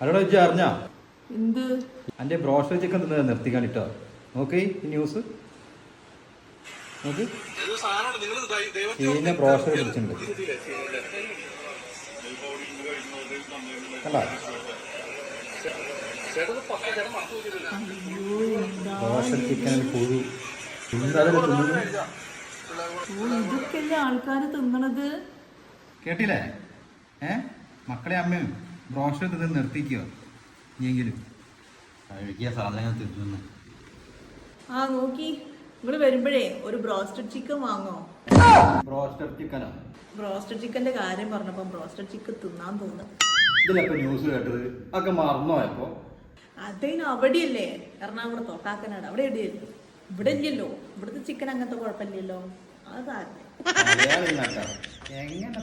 അല്ലോടാ ഇജ്ജ അറിഞ്ഞാ? എന്ത്? അന്റെ ബ്രോഷർ ചിക്കൻ തിന്നത് നിർത്തിക്കാണിട്ടോ നോക്കി ഈ ന്യൂസ് നോക്ക്. ചീന ബ്രോഷർ പിടിച്ചിട്ടുണ്ട് കണ്ടാ? ബ്രോഷർ ചിക്കനിൽ പുഴു. എന്തായാലും തിന്നുന്നത് ഓ ഇതൊക്കെയല്ലേ ആൾക്കാര് തിന്നണത്? കേട്ടില്ലേ? ഏ? മക്കളെ അമ്മയും. ബ്രോഷർ ഇത് നിർത്തിക്കോ? ഇനിയെങ്കിലും. സാധനങ്ങൾ ആ നോക്കി. നിങ്ങൾ വരുമ്പോഴേ ഒരു ബ്രോസ്റ്റഡ് ചിക്കൻ വാങ്ങോ? ബ്രോസ്റ്റർ ചിക്കനോ ബ്രോസ്റ്റഡ് ചിക്കന്റെ കാര്യം പറഞ്ഞപ്പോ ബ്രോസ്റ്റഡ് ചിക്കൻ തിന്നാൻ തോന്നുന്നു. ഇതിലൊക്കെ ന്യൂസ് കേട്ടത് ഒക്കെ മറന്നോയപ്പോ അതിന് അവിടെയല്ലേ? എറണാകുളം തൊട്ടാക്കനാട് അവിടെ എവിടെയല്ലോ? ഇവിടെ ഇല്ലല്ലോ ഇവിടുത്തെ ചിക്കൻ അങ്ങനത്തെ കുഴപ്പമില്ലല്ലോ. അതാല്ലേ മലയാളി എങ്ങനെ?